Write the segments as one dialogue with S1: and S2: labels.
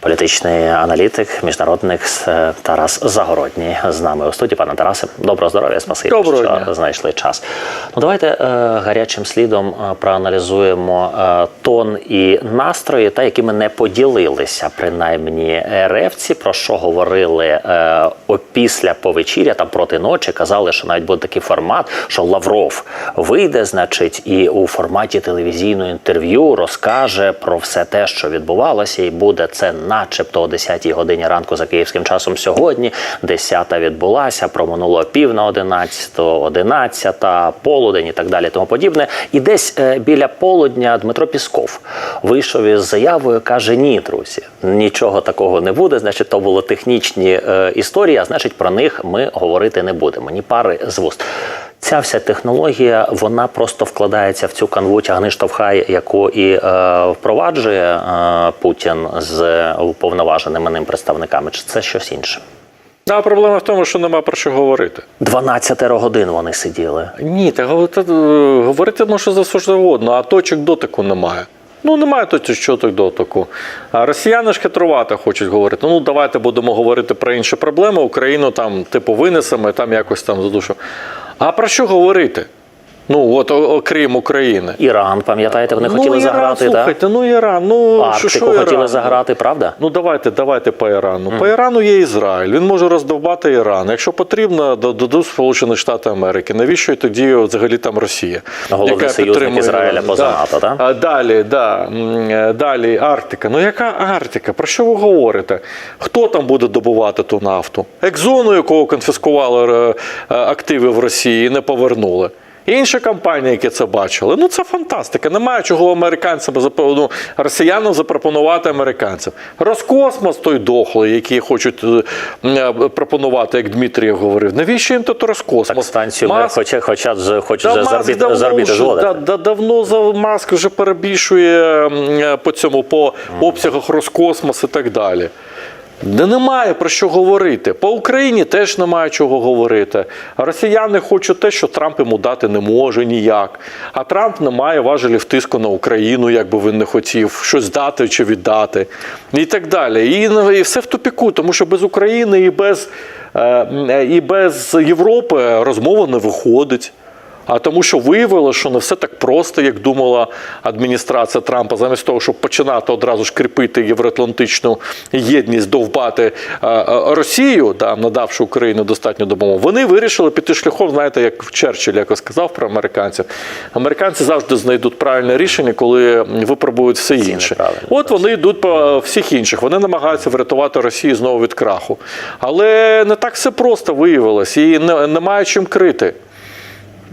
S1: політичний аналітик, міжнародник е, Тарас Загородній з нами у студії. Пане Тарасе, доброго здоров'я, спасибі,
S2: Доброго
S1: що
S2: дня.
S1: знайшли час. Ну давайте е, гарячим слідом е, проаналізуємо е, тон і настрої, та якими не поділилися принаймні РФці, про що говорили е, опісля повечіря та проти ночі. Казали, що навіть буде такий формат, що Лавров вийде, значить, і у форматі телевізійного інтерв'ю розкаже про все те, що відбувалося, і буде це, начебто, о 10-й годині ранку за київським часом сьогодні. 10-та відбулася, проминуло пів на 11, 11, полудень і так далі, тому подібне. І десь е, біля полудня Дмитро Пісков вийшов із заявою, каже: Ні, друзі, нічого такого не буде. Значить, то були технічні е, історії, а значить, про них ми говорити не будемо. Ні пари з вуст. Ця вся технологія вона просто вкладається в цю канву тягни штовхай, яку і е, впроваджує е, Путін з уповноваженими ним представниками. Чи це щось інше?
S2: А проблема в тому, що нема про що говорити.
S1: 12 годин вони сиділи.
S2: Ні, та говорити, говорити може за що завгодно, а точок дотику немає. Ну, немає точок дотику. А росіяни ж хитрувати хочуть говорити. Ну, давайте будемо говорити про інші проблеми. Україну там, типу, винесемо там якось там задушимо. А про що говорити? Ну, от окрім України.
S1: Іран, пам'ятаєте, вони хотіли
S2: ну, Іран,
S1: заграти,
S2: слухайте,
S1: так?
S2: ну Іран, ну що, що
S1: Арктику хотіли
S2: Іран?
S1: заграти, правда?
S2: Ну давайте, давайте по Ірану. По Ірану є Ізраїль. Він може роздовбати Іран. Якщо потрібно, до- дадуть Сполучені Штати Америки. Навіщо тоді взагалі там Росія?
S1: Головний
S2: яка
S1: союзник Ізраїля поза
S2: Да.
S1: НАТО, так?
S2: А далі, да. далі Арктика. Ну яка Арктика? Про що ви говорите? Хто там буде добувати ту нафту? Екзону, якого конфіскували е, е, активи в Росії не повернули. Інші компанії, які це бачили, ну це фантастика. Немає чого американцям ну, росіянам запропонувати американцям. Роскосмос той дохлий, який хочуть е, е, пропонувати, як Дмитрієв говорив. Навіщо їм тут Роскосмос?
S1: Так станцію
S2: Маск-
S1: хоча, хоча ж хочуть
S2: та
S1: вже з
S2: Маск
S1: орбіти,
S2: давно
S1: з
S2: вже, да, да, давно за Маск вже перебільшує е, по цьому по обсягах Роскосмос і так далі. Не немає про що говорити. По Україні теж немає чого говорити. Росіяни хочуть те, що Трамп йому дати не може ніяк. А Трамп не має важелів тиску на Україну, як би він не хотів, щось дати чи віддати. І так далі. І, і все в тупіку, тому що без України і без, е, е, і без Європи розмова не виходить. А тому, що виявилося, що не все так просто, як думала адміністрація Трампа, замість того, щоб починати одразу ж кріпити євроатлантичну єдність, довбати е, е, Росію, да, надавши Україні достатню допомогу, вони вирішили піти шляхом, знаєте, як Черчилль якось сказав про американців. Американці завжди знайдуть правильне рішення, коли випробують все інше. От вони йдуть по всіх інших. Вони намагаються врятувати Росію знову від краху. Але не так все просто виявилось, і немає чим крити.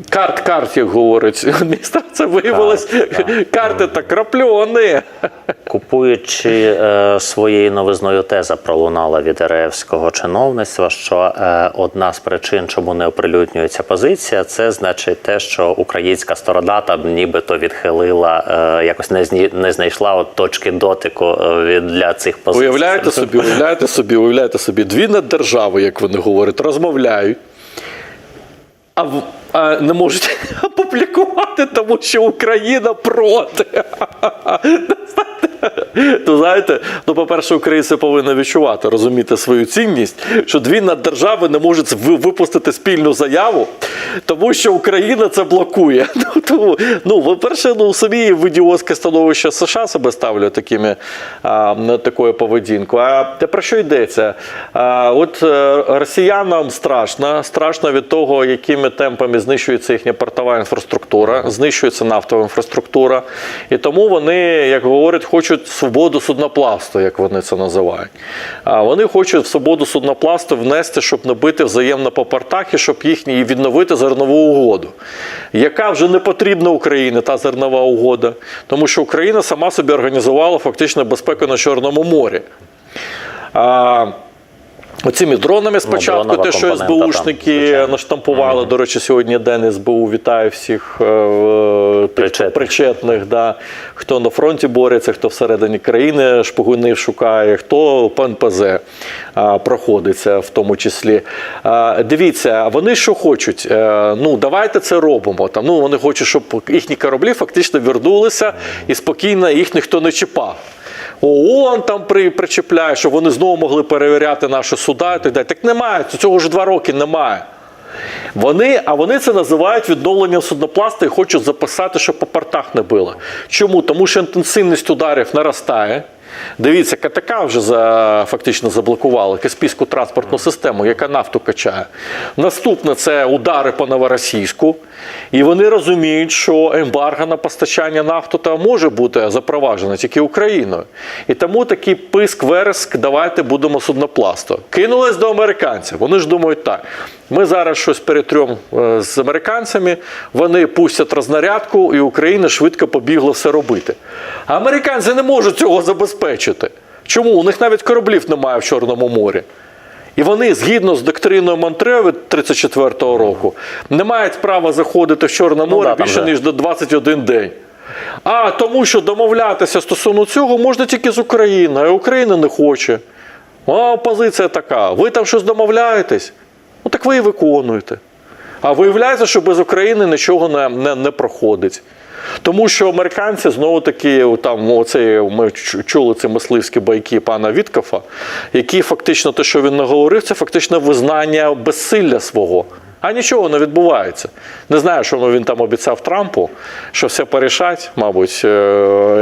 S2: Карт, карт, як говорить. Адміністрація, виявилось, карти та крапльони.
S1: Купуючи е, своєю новизною теза пролунала від РФського чиновництва, що е, одна з причин, чому не оприлюднюється позиція, це значить те, що українська сторона там нібито відхилила, е, якось не зні, не знайшла от точки дотику е, від для цих позицій.
S2: Уявляєте собі, уявляєте собі, уявляєте собі, дві наддержави, як вони говорять, розмовляють, а, в- не можуть опублікувати, тому що Україна проти. То знаєте, ну, по-перше, українці повинні відчувати, розуміти свою цінність, що дві наддержави не можуть випустити спільну заяву, тому що Україна це блокує. Ну, тому, ну по-перше, ну, самі в ідіотське становище США себе ставлять такими, а, такою поведінкою. А те про що йдеться? А, от е, росіянам страшно, страшно від того, якими темпами знищується їхня портова інфраструктура, знищується нафтова інфраструктура. І тому вони, як говорять, хочуть свободу судноплавства, як вони це називають. А вони хочуть в свободу судноплавства внести, щоб набити взаємно по портах і щоб їхні відновити зернову угоду, яка вже не потрібна Україні, та зернова угода, тому що Україна сама собі організувала фактично безпеку на Чорному морі. А, Оцими дронами спочатку,
S1: дронова
S2: те, що
S1: компонента там,
S2: СБУшники
S1: звичайно.
S2: наштампували. До речі, сьогодні день СБУ вітає всіх е,
S1: Причетних.
S2: причетних, да. хто на фронті бореться, хто всередині країни шпигунів шукає, хто по НПЗ а, проходиться в тому числі. А, дивіться, вони що хочуть? Е, ну, давайте це робимо. Там, ну, вони хочуть, щоб їхні кораблі фактично вернулися і спокійно їх ніхто не чіпав. ООН там при, причіпляє, щоб вони знову могли перевіряти наші суда і так далі. Так немає, цього вже два роки немає. Вони, а вони це називають відновленням суднопласта і хочуть записати, щоб по портах не було. Чому? Тому що інтенсивність ударів наростає. Дивіться, КТК вже за, фактично заблокували Каспійську транспортну систему, яка нафту качає. Наступне це удари по новоросійську. І вони розуміють, що ембарго на постачання нафту та може бути запроваджено тільки Україною. І тому такий писк вереск, давайте будемо суднопласту. Кинулись до американців. Вони ж думають так. Ми зараз щось перетрем е, з американцями, вони пустять рознарядку, і Україна швидко побігла все робити. А американці не можуть цього забезпечити. Чому? У них навіть кораблів немає в Чорному морі. І вони, згідно з доктриною Монтрео від 34-го року, не мають права заходити в Чорне море
S1: да,
S2: більше ніж до 21 день. А тому, що домовлятися стосовно цього можна тільки з Україною, а Україна не хоче. А опозиція така. Ви там щось домовляєтесь? Ну так ви і виконуєте. А виявляється, що без України нічого не, не, не проходить. Тому що американці знову таки, там оце, ми чули ці мисливські байки пана Віткафа, які фактично те, що він наговорив, це фактично визнання безсилля свого. А нічого не відбувається. Не знаю, що він там обіцяв Трампу, що все порішать, мабуть, е,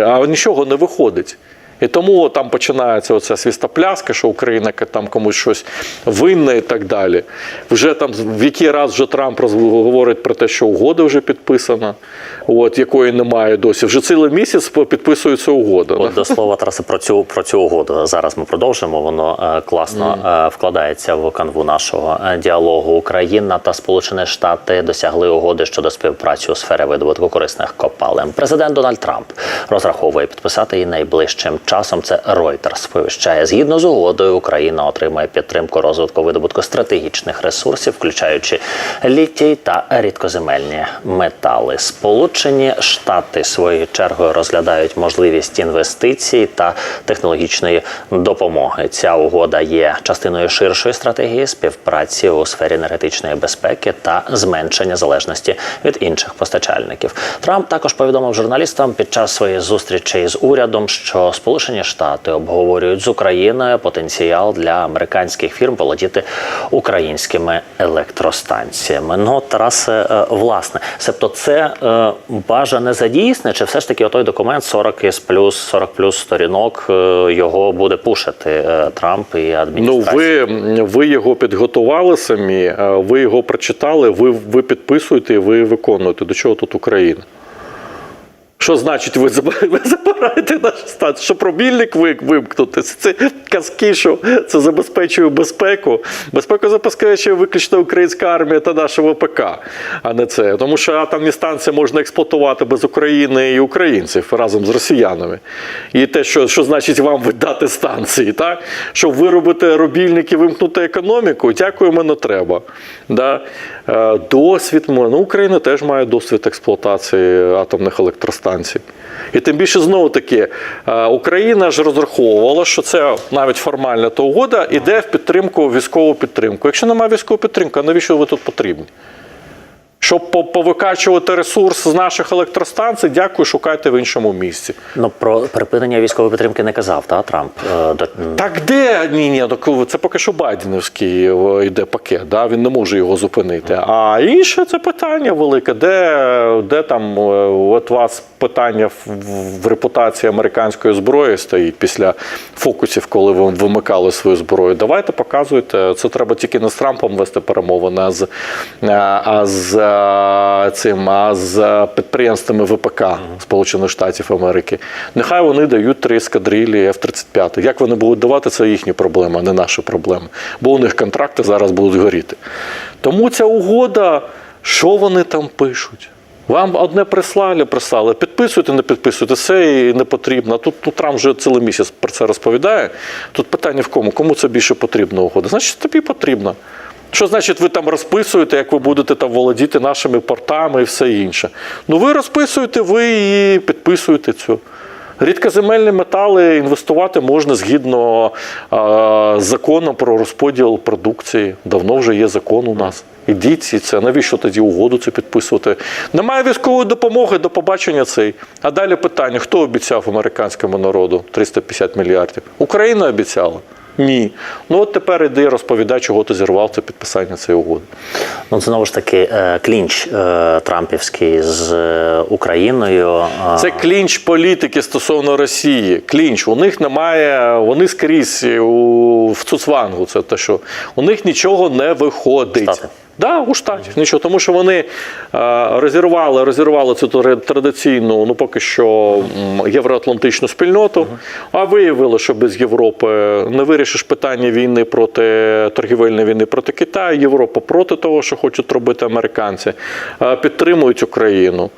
S2: а нічого не виходить. І тому там починається оця свістопляска, що Україна там комусь щось винна і так далі. Вже там в який раз вже Трамп говорить про те, що угода вже підписана, от, якої немає досі. Вже цілий місяць підписується угода.
S1: От до слова Тарасе про цю про цю угоду. Зараз ми продовжимо. Воно е, класно е, вкладається в канву нашого е, діалогу. Україна та Сполучені Штати досягли угоди щодо співпраці у сфері видобутку корисних копалин. Президент Дональд Трамп розраховує підписати її найближчим часом. Це Reuters сповіщає. Згідно з угодою, Україна отримає підтримку розвитку видобутку стратегічних ресурсів, включаючи літій та рідкоземельні метали. Сполучені Штати своєю чергою розглядають можливість інвестицій та технологічної допомоги. Ця угода є частиною ширшої стратегії співпраці у сфері енергетичної безпеки та зменшення залежності від інших постачальників. Трамп також повідомив журналістам під час своєї зустрічі з урядом, що Сполучені Штати обговорюють з Україною потенціал для американських фірм володіти українськими електростанціями. Ну, Тарасе, е, власне, себто це е, бажане задійсне, чи все ж таки той документ 40 із плюс 40 плюс сторінок е, його буде пушити Трамп і
S2: Ну, ви, ви його підготували самі, ви його прочитали, ви, ви підписуєте ви виконуєте. До чого тут Україна? Що значить, ви забираєте наш стат? Що пробільник ви- вимкнути? Це казки, що це забезпечує безпеку. Безпеку забезпечує виключно українська армія та наша ВПК, а не це. Тому що атомні станції можна експлуатувати без України і українців разом з росіянами. І те, що, що значить вам видати станції, так? щоб виробити рубільники, вимкнути економіку, дякуємо, не треба. Да? Е, Досвід, ну, Україна теж має досвід експлуатації атомних електростанцій. І тим більше знову таки, е, Україна ж розраховувала, що це навіть формальна та угода іде в підтримку, військову підтримку. Якщо немає військової підтримки, навіщо ви тут потрібні? Щоб по- повикачувати ресурс з наших електростанцій, дякую, шукайте в іншому місці.
S1: Ну про припинення військової підтримки не казав, та Трамп Е,
S2: Так де? Ні, ні, це поки що Байденівський йде пакет, да? він не може його зупинити. А інше це питання велике. Де, де там е, от вас питання в, репутації американської зброї стоїть після фокусів, коли ви вимикали свою зброю? Давайте показуйте. Це треба тільки не з Трампом вести перемовини, а з, е, а з цим, а з підприємствами ВПК Сполучених Штатів Америки. Нехай вони дають три ескадрилі F-35. Як вони будуть давати, це їхні проблеми, а не наші проблеми. Бо у них контракти зараз будуть горіти. Тому ця угода, що вони там пишуть? Вам одне прислали, прислали. Підписуйте, не підписуйте, все і не потрібно. Тут, тут Трамп вже цілий місяць про це розповідає. Тут питання в кому? Кому це більше потрібна угода? Значить, тобі потрібно. Що значить, ви там розписуєте, як ви будете там володіти нашими портами і все інше? Ну ви розписуєте, ви і підписуєте цю. Рідкоземельні метали інвестувати можна згідно а, закону про розподіл продукції. Давно вже є закон у нас. Ідіть і це. Навіщо тоді угоду це підписувати? Немає військової допомоги, до побачення цей. А далі питання: хто обіцяв американському народу 350 мільярдів? Україна обіцяла? Ні. Ну от тепер іди розповідай, чого ти зірвав це підписання цієї угоди.
S1: Ну, це знову ж таки е, клінч е, Трампівський з е, Україною.
S2: Це клінч політики стосовно Росії. Клінч. У них немає, вони скрізь у, в Цуцвангу. Це те, що у них нічого не виходить.
S1: Штати.
S2: Да, у штатів нічого, тому що вони е, розірвали, розірвали цю традиційну, ну поки що євроатлантичну спільноту, а виявили, що без Європи не вирішиш питання війни проти торгівельної війни проти Китаю. Європа проти того, що хочуть робити американці, е, підтримують Україну.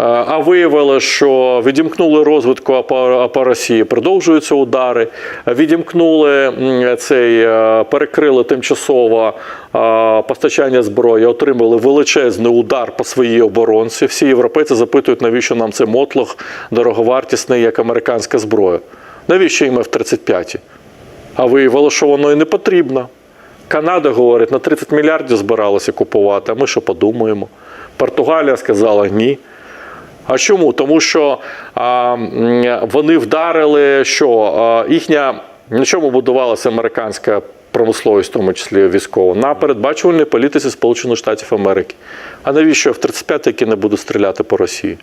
S2: Е, А виявили, що відімкнули розвитку АП АП Росії, продовжуються удари, відімкнули цей, перекрили тимчасово постачання зброї, отримали величезний удар по своїй оборонці. Всі європейці запитують, навіщо нам цей мотлох дороговартісний, як американська зброя. Навіщо їм F-35? А виявилося, що воно і не потрібно. Канада говорить, на 30 мільярдів збиралася купувати, а ми що подумаємо? Португалія сказала ні. А чому? Тому що а, вони вдарили, що а, їхня на чому будувалася американська промисловість, в тому числі військова, на передбачувальній політиці Сполучених Штатів Америки. А навіщо F-35, які не будуть стріляти по Росії?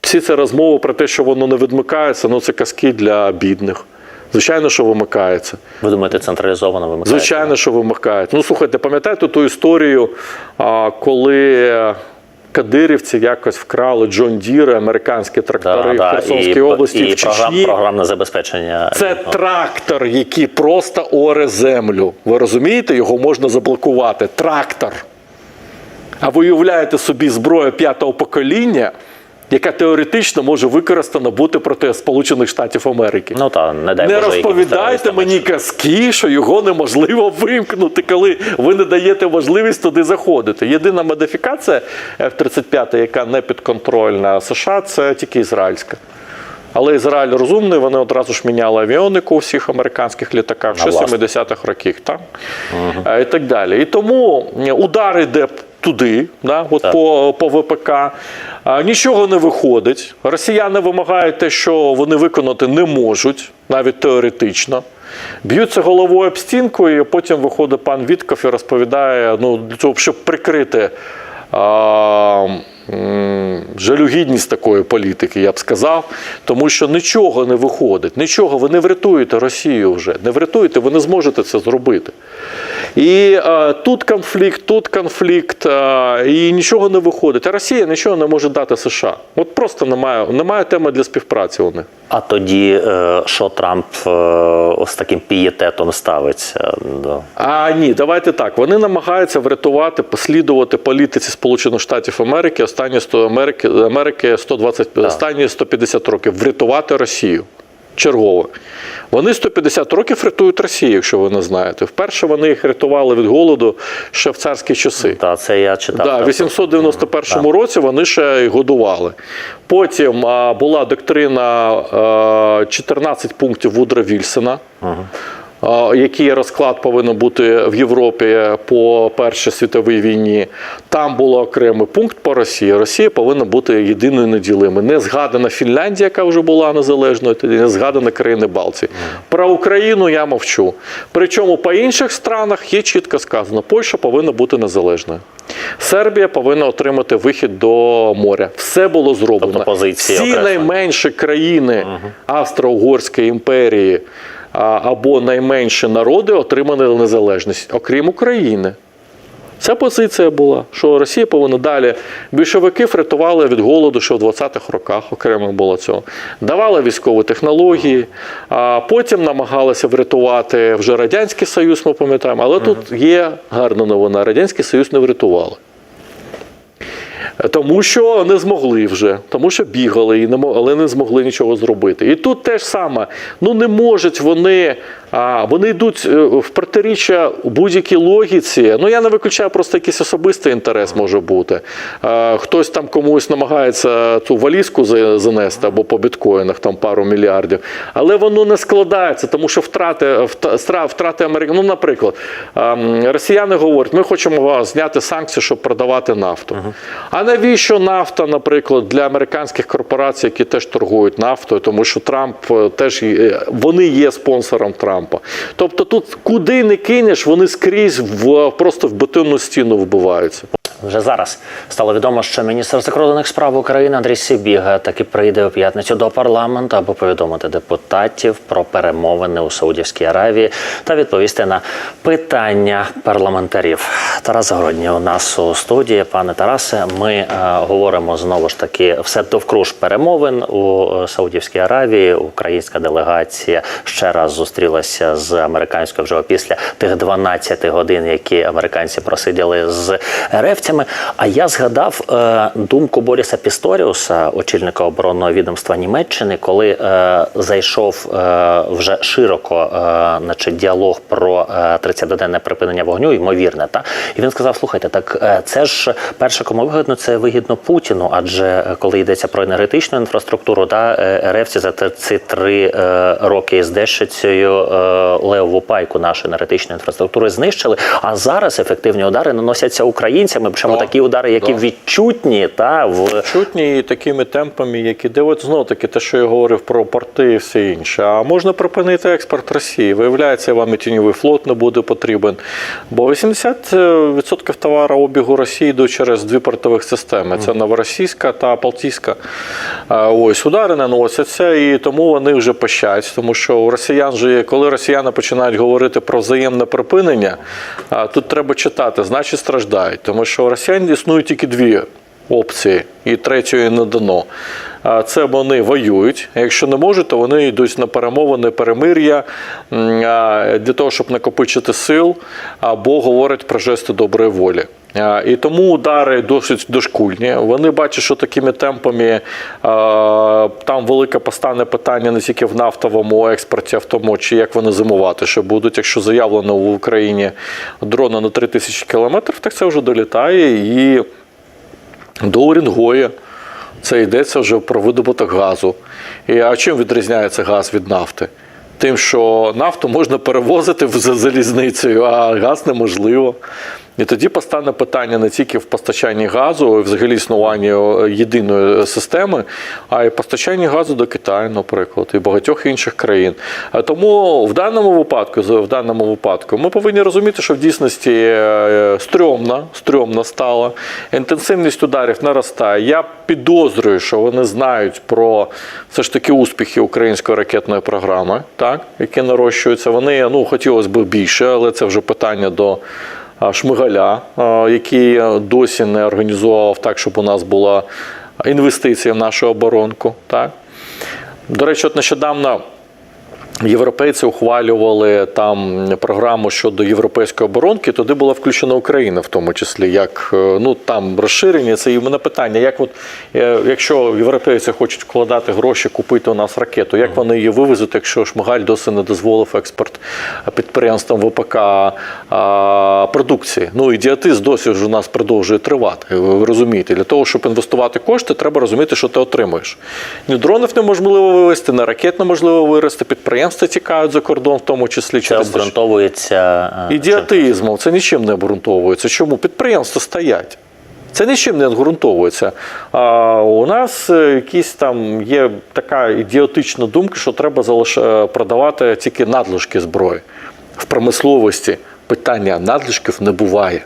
S2: Всі ці розмови про те, що воно не відмикається, ну це казки для бідних. Звичайно, що вимикається.
S1: Ви думаєте, централізовано вимикається?
S2: Звичайно, що вимикають. Ну, слухайте, пам'ятаєте ту історію, коли кадирівці якось вкрали Джон Діри, американські трактори в Херсонській
S1: да,
S2: області
S1: і
S2: в Чечні.
S1: програм, програмне забезпечення.
S2: Це трактор, який просто оре землю. Ви розумієте, його можна заблокувати. Трактор. А ви уявляєте собі зброю п'ятого покоління, яка теоретично може використана бути проти Сполучених Штатів Америки.
S1: Ну та не дай
S2: Не
S1: Боже,
S2: розповідайте мені казки, що його неможливо вимкнути, коли ви не даєте можливість туди заходити. Єдина модифікація F-35, яка не підконтрольна США, це тільки ізраїльська. Але Ізраїль розумний, вони одразу ж міняли авіонику у всіх американських літаках, ще
S1: власне.
S2: 70-х років, так? Е, і так далі. І тому удар йде туди, да, от
S1: Так.
S2: по, по ВПК. А, Нічого не виходить. Росіяни вимагають те, що вони виконати не можуть, навіть теоретично. Б'ються головою об стінку, і потім виходить пан Вітков і розповідає, ну, для того, щоб прикрити а, жалюгідність такої політики, я б сказав, тому що нічого не виходить, нічого, ви не врятуєте Росію вже, не врятуєте, ви не зможете це зробити. І е, тут конфлікт, тут конфлікт, е, і нічого не виходить. А Росія нічого не може дати США. От просто немає, немає теми для співпраці у них.
S1: А тоді е, що Трамп е, ось таким пієтетом ставиться до
S2: А ні, давайте так. Вони намагаються врятувати, послідувати політиці Сполучених Штатів Америки останні 100 Америки, Америки 120, останні 150 років врятувати Росію. Чергово. Вони 150 років рятують Росію, якщо ви не знаєте. Вперше вони їх рятували від голоду ще в царські часи.
S1: та це я читав.
S2: Да, в
S1: так.
S2: 891 році вони ще й годували. Потім а, була доктрина а, 14 пунктів Вудра Вільсона. а, Який розклад повинен бути в Європі по Першій світовій війні. Там було окремий пункт по Росії. Росія повинна бути єдиною неділимою. Не згадана Фінляндія, яка вже була незалежною, тоді не згадана країни Балтії. Про Україну я мовчу. Причому по інших странах є чітко сказано, Польща повинна бути незалежною. Сербія повинна отримати вихід до моря. Все було зроблено.
S1: Тобто позиції
S2: Всі
S1: окреслені.
S2: найменші країни Австро-Угорської імперії або найменші народи отримали незалежність, окрім України. Ця позиція була, що Росія повинна далі. Більшовики врятували від голоду ще в 20-х роках, окремо було цього. Давали військові технології, а потім намагалися врятувати вже Радянський Союз, ми пам'ятаємо. Але тут є гарна новина: Радянський Союз не врятували. Тому що не змогли вже, тому що бігали, але не змогли нічого зробити. І тут теж саме, ну не можуть вони, а, вони йдуть е, в протиріччя будь-якій логіці. Ну я не виключаю, просто якийсь особистий інтерес може бути. Хтось там комусь намагається цю валізку занести або по біткоїнах там пару мільярдів, але воно не складається, тому що втрати, вт- втрати Америки. Ну, наприклад, росіяни говорять, ми хочемо зняти санкції, щоб продавати нафту. А навіщо нафта, наприклад, для американських корпорацій, які теж торгують нафтою, тому що Трамп е, теж є- вони є спонсором Трампа. Тобто тут куди не кинеш, вони скрізь в просто в бетонну стіну вбиваються.
S1: Вже зараз стало відомо, що міністр закордонних справ України Андрій Сибіга таки прийде у п'ятницю до парламенту, аби повідомити депутатів про перемовини у Саудівській Аравії та відповісти на питання парламентарів. Тарас Загородній у нас у студії. Пане Тарасе, ми е, говоримо знову ж таки все довкруж перемовин у е, Саудівській Аравії. Українська делегація ще раз зустрілася з американською вже після тих 12 годин, які американці просиділи з РФцями. А я згадав е, думку Боріса Пісторіуса, очільника оборонного відомства Німеччини, коли е, зайшов е, вже широко е, значить, діалог про е, 30-денне припинення вогню, ймовірне. Та і він сказав: слухайте, так е, це ж перше, кому вигідно, це вигідно Путіну, адже е, коли йдеться про енергетичну інфраструктуру, та е, РФ за ці три е, роки з дещицею е, левову пайку нашої енергетичної інфраструктури знищили. А зараз ефективні удари наносяться українцями. Причому
S2: Да,
S1: такі удари, які
S2: да.
S1: відчутні, та в
S2: відчутні і такими темпами, які де от знову таки те, що я говорив про порти і все інше. А можна припинити експорт Росії. Виявляється, вам і тіньовий флот не буде потрібен. Бо 80% товарообігу Росії йдуть через дві портових системи: це новоросійська та Балтійська. Ось удари наносяться, і тому вони вже пощать. Тому що у росіян же, коли росіяни починають говорити про взаємне припинення, тут треба читати, значить страждають. Тому що у росіян існують тільки дві опції, і третьої не дано. Це вони воюють. Якщо не можуть, то вони йдуть на перемовини, перемир'я для того, щоб накопичити сил, або говорять про жести доброї волі. А, І тому удари досить дошкульні. Вони бачать, що такими темпами там велике постане питання не тільки в нафтовому експорті автомобілів, чи як вони зимувати ще будуть. Якщо заявлено в Україні дрона на 3000 кілометрів, так це вже долітає і до Орінгоя. Це йдеться вже про видобуток газу. І, а чим відрізняється газ від нафти? Тим, що нафту можна перевозити за залізницею, а газ неможливо. І тоді постане питання не тільки в постачанні газу, і взагалі існуванні е, єдиної системи, а й постачанні газу до Китаю, наприклад, і багатьох інших країн. Тому в даному випадку, в даному випадку, ми повинні розуміти, що в дійсності е, стрьомна, стрьомна стала, інтенсивність ударів наростає. Я підозрюю, що вони знають про все ж таки успіхи української ракетної програми, так, які нарощуються. Вони ну хотілося б більше, але це вже питання до. А, Шмигаля, який е, досі не організував так, щоб у нас була інвестиція в нашу оборонку. Так? До речі, от нещодавно європейці ухвалювали там програму щодо європейської оборонки, туди була включена Україна, в тому числі, як е, ну там розширення. Це і мене питання, як от е, якщо європейці хочуть вкладати гроші, купити у нас ракету, як вони її вивезуть, якщо Шмигаль досі не дозволив експорт підприємствам ВПК продукції? Ну ідіотизм досі ж у нас продовжує тривати. Ви розумієте, для того, щоб інвестувати кошти, треба розуміти, що ти отримуєш. Ні дронів неможливо вивезти, ні ракет неможливо вивезти, підприємства тікають за кордон, в тому числі
S1: це
S2: через
S1: обґрунтовується е,
S2: ідіотизмом. Це нічим не обґрунтовується. Чому? Підприємства стоять. Це нічим не обґрунтовується. А у нас е, якісь там є така ідіотична думка, що треба залиш... е, продавати тільки надлишки зброї. В промисловості питання надлишків не буває.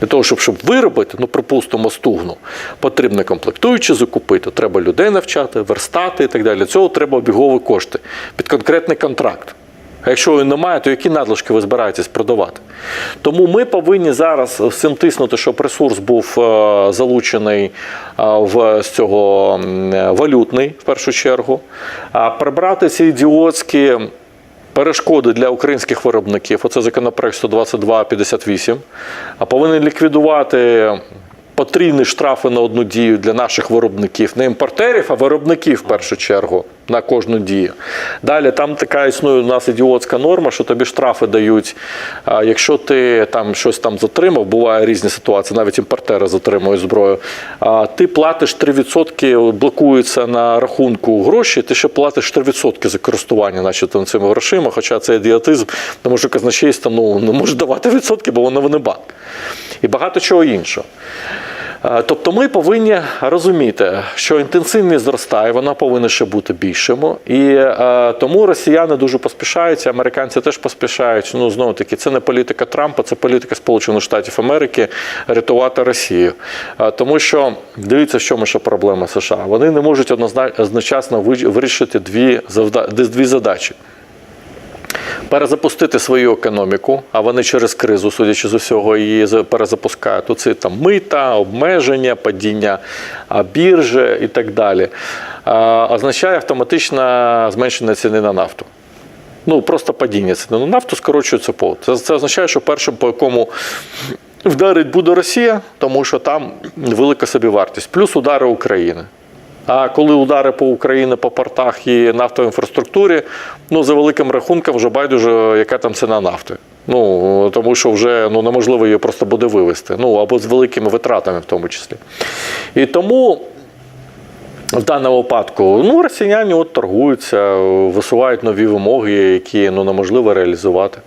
S2: Для того, щоб, щоб виробити, ну, припустимо, стугну, потрібно комплектуючі закупити, треба людей навчати, верстати і так далі. Для цього треба обігові кошти під конкретний контракт. А якщо його немає, то які надлишки ви збираєтесь продавати? Тому ми повинні зараз всім тиснути, щоб ресурс був е, залучений е, в з цього е, валютний в першу чергу, а прибрати ці ідіотські перешкоди для українських виробників. Оце законопроект 122-58. А повинен ліквідувати потрійні штрафи на одну дію для наших виробників, не імпортерів, а виробників в першу чергу на кожну дію. Далі там така існує у нас ідіотська норма, що тобі штрафи дають, якщо ти там щось там затримав, буває різні ситуації, навіть імпортери затримують зброю. Ти платиш 3%, блокуються на рахунку гроші, ти ще платиш 3% за користування начебто цими грошима, хоча це ідіотизм, тому що казначейство ну, не може давати відсотки, бо воно не банк. І багато чого іншого. Е, Тобто ми повинні розуміти, що інтенсивність зростає, вона повинна ще бути більшим. І е, тому росіяни дуже поспішаються, американці теж поспішають. Ну знову таки, це не політика Трампа, це політика Сполучених Штатів Америки рятувати Росію. Е, тому що дивіться, в чому ще проблема США. Вони не можуть одночасно вирішити дві, завда... дві задачі перезапустити свою економіку, а вони через кризу, судячи з усього, її за- перезапускають. Оці там мита, обмеження, падіння біржі і так далі. Означає автоматичне зменшення ціни на нафту. Ну, просто падіння ціни на нафту скорочується по. Це, це означає, що першим, по якому вдарить буде Росія, тому що там велика собівартість, плюс удари України. А коли удари по Україні по портах і нафтовій інфраструктурі, ну за великим рахунком вже байдуже, яка там ціна нафти. Ну тому що вже ну неможливо її просто буде вивезти. Ну або з великими витратами, в тому числі. І тому. В даному випадку ну, росіяни от торгуються, висувають нові вимоги, які ну, неможливо реалізувати.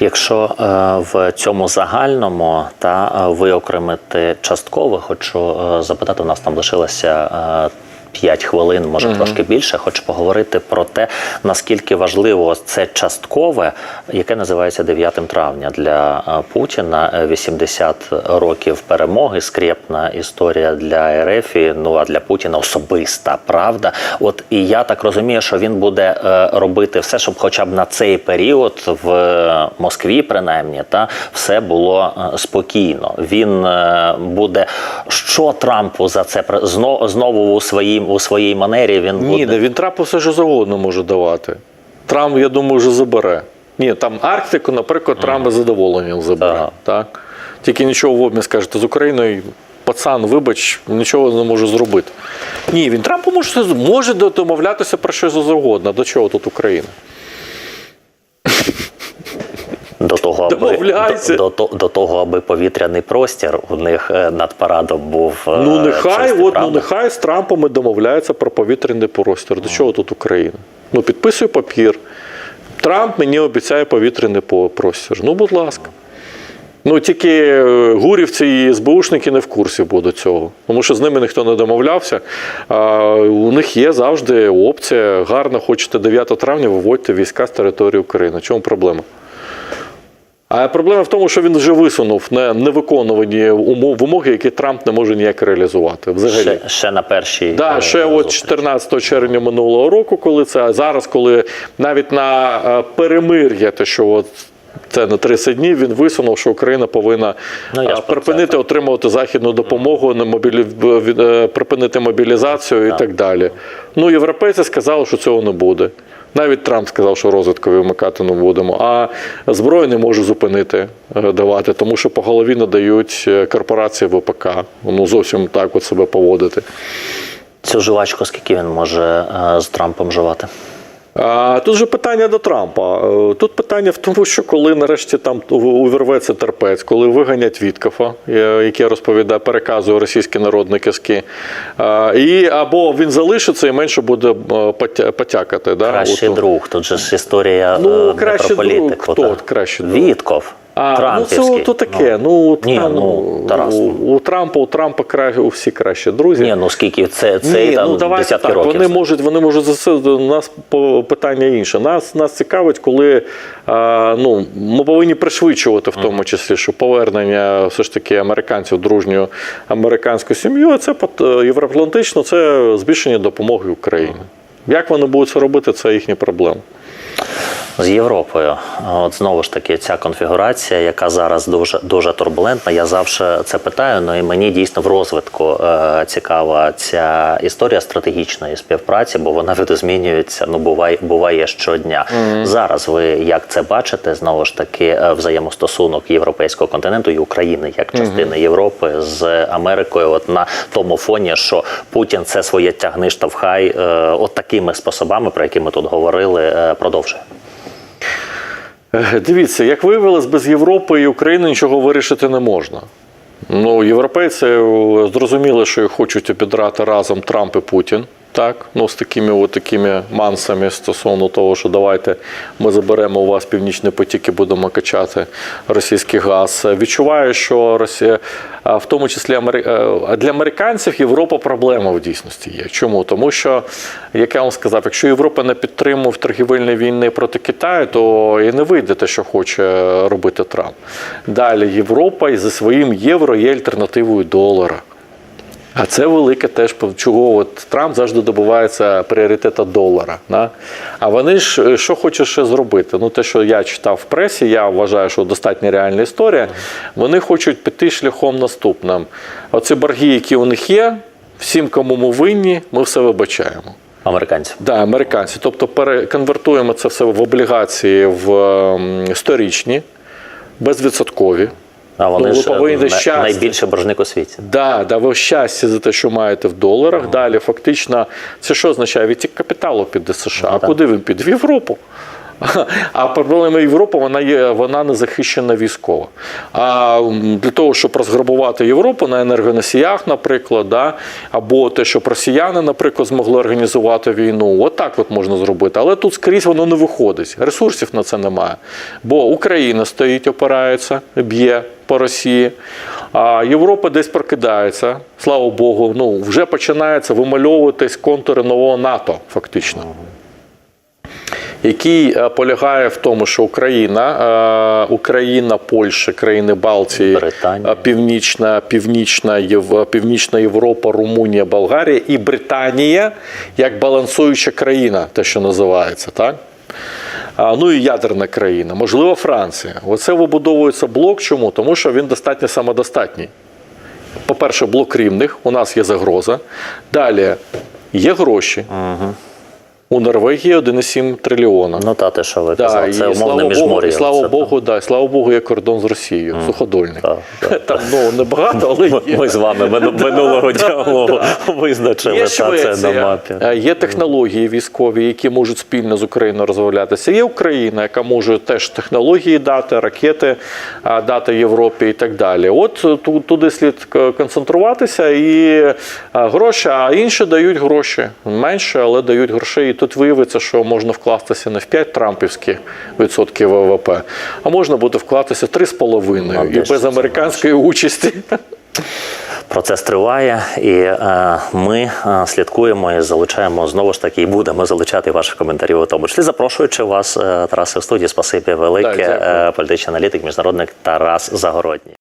S1: Якщо е, в цьому загальному та е, виокремити частково, хочу е, запитати, у нас там лишилося. Е, 5 хвилин, може трошки більше, хочу поговорити про те, наскільки важливо це часткове, яке називається 9 травня для е, Путіна. Е, 80 років перемоги, скрепна історія для РФ, ну а для Путіна особиста правда. От і я так розумію, що він буде е, робити все, щоб, хоча б на цей період в Москві, принаймні, та все було е, спокійно. Він е, буде що Трампу за це знову у своїй у своїй манері. Він
S2: Ні,
S1: буде
S2: не він Трампу все що завгодно може давати. Трамп, я думаю, вже забере. Ні, там Арктику, наприклад, Трамп із задоволенням забере.
S1: Ага.
S2: Так. Тільки нічого в обмін скажете з Україною. Пацан, вибач, нічого не можу зробити. Ні, він Трампу може, може домовлятися про щось завгодно. До чого тут Україна?
S1: До того, аби до, до, до того, аби повітряний простір у них е, над парадом був е,
S2: Ну нехай, от, ну нехай з Трампом і домовляються про повітряний простір. До чого тут Україна? Ну підписуй папір. Трамп мені обіцяє повітряний простір. Ну, будь ласка. Ну тільки е, гурівці і СБУшники не в курсі будуть цього, тому що з ними ніхто не домовлявся. А у них є завжди опція. Гарно, хочете 9 травня, виводьте війська з території України. Чому проблема? А проблема в тому, що він вже висунув не- невиконувані умов, вимоги, які Трамп не може ніяк реалізувати. Взагалі.
S1: ще, ще на першій
S2: Да,
S1: е,
S2: ще от 14 червня минулого року, коли це а зараз, коли навіть на е, перемир'я, те, що от це на 30 днів, він висунув, що Україна повинна
S1: Ну, я
S2: е,
S1: це,
S2: припинити отримувати західну допомогу, не мобілі... припинити мобілізацію і так далі. Ну, європейці сказали, що цього не буде. Навіть Трамп сказав, що розвитку вимикати не будемо. А зброю не може зупинити е, давати, тому що по голові надають е, корпорації ВПК. Ну зовсім так от себе поводити.
S1: Цю жувачку скільки він може е, з Трампом жувати?
S2: Тут же питання до Трампа. Е, Тут питання в тому, що коли нарешті там увірветься терпець, коли виганять Віткофа, яке який розповідає, переказує російські народні казки, і або він залишиться і менше буде е, потякати. Да,
S1: Кращий
S2: от.
S1: друг. Тут же ж історія
S2: Ну,
S1: е, не
S2: кращий
S1: про
S2: друг. Хто кращий друг?
S1: Вітков.
S2: А, ну це то таке. Ну, у
S1: Ні,
S2: Трампа-
S1: ну, Тарас,
S2: у,
S1: ну.
S2: у Трампа, у Трампа кра... у всі кращі друзі.
S1: Ні, ну скільки це, це
S2: Ні,
S1: там
S2: ну давайте
S1: десятки
S2: так.
S1: років.
S2: Вони можуть, вони можуть за нас питання інше. Нас нас цікавить, коли а, ну ми повинні пришвидшувати в тому числі, що повернення все ж таки американців в дружню американську сім'ю. а Це євроатлантично, це збільшення допомоги Україні. Як вони будуть це робити, це їхні проблеми.
S1: З Європою. От знову ж таки, ця конфігурація, яка зараз дуже дуже турбулентна. Я завжди це питаю. Ну і мені дійсно в розвитку е, цікава ця історія стратегічної співпраці, бо вона видозмінюється. Ну буває буває щодня. Зараз ви як це бачите? Знову ж таки, е, взаємостосунок європейського континенту і України як частини Європи з Америкою, от на тому фоні, що Путін це своє тягни штовхай, е, от такими способами, про які ми тут говорили, е, продовжує.
S2: Е, Дивіться, як виявилось, без Європи і України нічого вирішити не можна. Ну, європейці е, зрозуміли, що їх хочуть обідрати разом Трамп і Путін. Так, ну з такими от такими мансами стосовно того, що давайте ми заберемо у вас північний потік і будемо качати російський газ. Відчуваю, що Росія, в тому числі е, для американців, Європа проблема в дійсності є. Чому? Тому що, як я вам сказав, якщо Європа не підтримує торгівельної війни проти Китаю, то і не вийде те, що хоче робити Трамп. Далі Європа із своїм євро є альтернативою долара. А це велике теж чого от Трамп завжди добувається пріоритету долара. Да? А вони ж е, що хочуть ще зробити? Ну, те, що я читав в пресі, я вважаю, що достатньо реальна історія. Вони хочуть піти шляхом наступним. Оці борги, які у них є, всім, кому ми винні, ми все вибачаємо.
S1: Американці.
S2: Да, американці. Тобто переконвертуємо це все в облігації в ем, сторічні, безвідсоткові.
S1: А вони
S2: Ну, ви
S1: ж е,
S2: повинні щастя.
S1: найбільший боржник у світі.
S2: Да, да, ви щастя за те, що маєте в доларах. Далі фактично, це що означає? Відтік капіталу піде США.
S1: Ну,
S2: а
S1: так.
S2: куди він піде? В Європу. А проблема Європи вона є вона не захищена військово. А для того, щоб розграбувати Європу на енергоносіях, наприклад, да, або те, щоб росіяни, наприклад, змогли організувати війну, от так от можна зробити. Але тут скрізь воно не виходить. Ресурсів на це немає. Бо Україна стоїть, опирається, б'є по Росії. А Європа десь прокидається, слава Богу. Ну вже починається вимальовуватись контури нового НАТО, фактично який е, полягає в тому, що Україна, е, Україна, Польща, країни Балтії,
S1: Британія.
S2: е, Північна, Північна, Північна Європа, Румунія, Болгарія і Британія як балансуюча країна, те, що називається, так? Ну і ядерна країна, можливо, Франція. Оце вибудовується блок. Чому? Тому що він достатньо самодостатній. По-перше, блок рівних, у нас є загроза. Далі є гроші. У Норвегії 1,7 трильйона.
S1: Ну та те, що ви
S2: Да,
S1: казали,
S2: і
S1: це умовне
S2: слава Богу,
S1: міжмор'я.
S2: і слава
S1: Це
S2: Богу, да, слава Богу, є кордон з Росією, суходольний.
S1: так, так.
S2: Там ну, небагато, але є.
S1: Ми з вами минулого діалогу визначили
S2: Є
S1: та це на мапі.
S2: е, є технології військові, які можуть спільно з Україною розвиватися. Є Україна, яка може теж технології дати, ракети дати Європі і так далі. От туди слід концентруватися і гроші, а інші дають гроші менше, але дають грошей. Тут виявиться, що можна вкластися не в 5 трампівських відсотків ВВП, а можна буде вкластися 3,5
S1: Ну,
S2: і без американської участі.
S1: Процес триває, і е, ми е, слідкуємо і залучаємо знову ж таки, і будемо залучати ваших коментарів у тому числі. Запрошуючи вас, е, Тарасе, в студії. Спасибі велике.
S2: Так.
S1: Е, політичний аналітик, міжнародник Тарас Загородній.